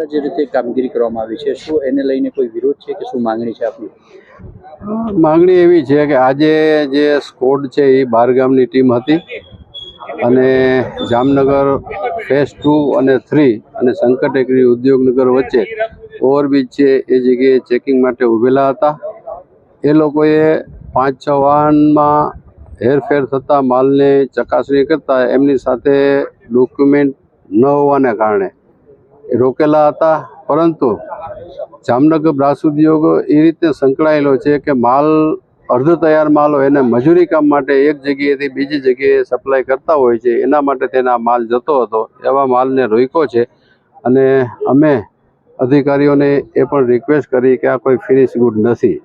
દ્વારા જે રીતે કામગીરી કરવામાં આવી છે, શું એને લઈને કોઈ વિરોધ છે કે શું માંગણી છે આપની? માંગણી એવી છે કે આજે જે સ્કોડ છે એ બહારગામની ટીમ હતી અને જામનગર ફેઝ ટુ અને થ્રી અને સંકટ એગ્રી ઉદ્યોગનગર વચ્ચે ઓવરબ્રિજ છે એ જગ્યાએ ચેકિંગ માટે ઊભેલા હતા. એ લોકોએ પાંચ છ વાહનમાં હેરફેર થતાં માલને ચકાસણી કરતા એમની સાથે ડોક્યુમેન્ટ ન હોવાને કારણે રોકેલા હતા, પરંતુ જામનગર બ્રાસ ઉદ્યોગ એ રીતે સંકળાયેલો છે કે માલ, અર્ધ તૈયાર માલ હોય એને મજૂરી કામ માટે એક જગ્યાએથી બીજી જગ્યાએ સપ્લાય કરતા હોય છે, એના માટે તેના માલ જતો હતો, એવા માલને રોક્યો છે. અને અમે અધિકારીઓને એ પણ રિક્વેસ્ટ કરી કે આ કોઈ ફિનિશ ગુડ નથી.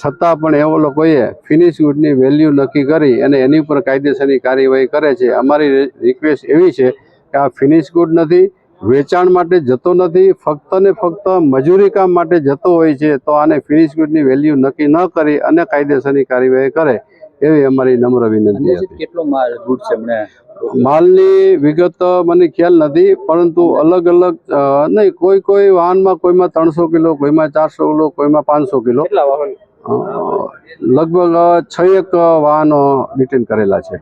છતાં પણ એવો લોકોએ ફિનિશ ગુડની વેલ્યુ નક્કી કરી અને એની ઉપર કાયદેસરની કાર્યવાહી કરે છે. અમારી રિક્વેસ્ટ એવી છે કે આ ફિનિશ ગુડ નથી વેચાણ માટે જતો નથી ફક્ત ને ફક્ત મજૂરી કામ માટે જતો હોય છે તો આને ફિનિશ ગુડની વેલ્યુ નક્કી ન કરી અને કાયદેસરની કાર્યવાહી કરે એવી અમારી નમ્ર વિનંતી હતી. કેટલો માલ ગુડ છે માલની વિગત મને ખ્યાલ નથી પરંતુ અલગ અલગ નહીં કોઈ કોઈ વાહનમાં કોઈમાં ત્રણસો કિલો કોઈમાં ચારસો કિલો કોઈમાં પાંચસો કિલો. કેટલા વાહન? અ, લગભગ છ એક વાહનો ડિટેન કરેલા છે.